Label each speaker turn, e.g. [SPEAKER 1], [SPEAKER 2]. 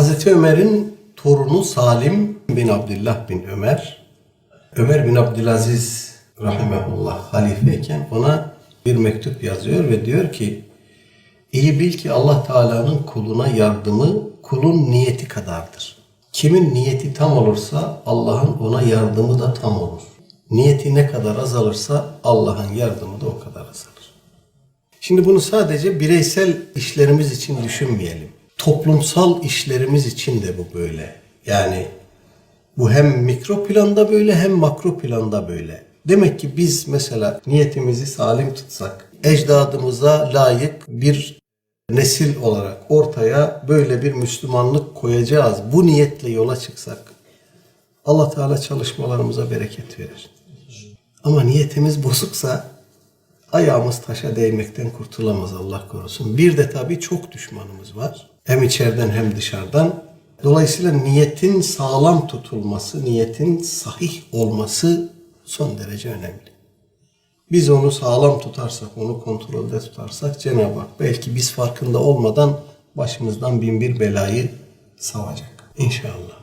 [SPEAKER 1] Hazreti Ömer'in torunu Salim bin Abdullah bin Ömer, Ömer bin Abdülaziz rahimehullah halifeyken ona bir mektup yazıyor ve diyor ki İyi bil ki Allah Teala'nın kuluna yardımı kulun niyeti kadardır. Kimin niyeti tam olursa Allah'ın ona yardımı da tam olur. Niyeti ne kadar azalırsa Allah'ın yardımı da o kadar azalır. Şimdi bunu sadece bireysel işlerimiz için düşünmeyelim. Toplumsal işlerimiz için de bu böyle. Yani bu hem mikro planda böyle hem makro planda böyle. Demek ki biz mesela niyetimizi salim tutsak, ecdadımıza layık bir nesil olarak ortaya böyle bir Müslümanlık koyacağız. Bu niyetle yola çıksak Allah Teala çalışmalarımıza bereket verir. Ama niyetimiz bozuksa ayağımız taşa değmekten kurtulamaz Allah korusun. Bir de tabii çok düşmanımız var. Hem içeriden hem dışarıdan. Dolayısıyla niyetin sağlam tutulması, niyetin sahih olması son derece önemli. Biz onu sağlam tutarsak, onu kontrolde tutarsak Cenab-ı Hak belki biz farkında olmadan başımızdan bin bir belayı savacak. İnşallah.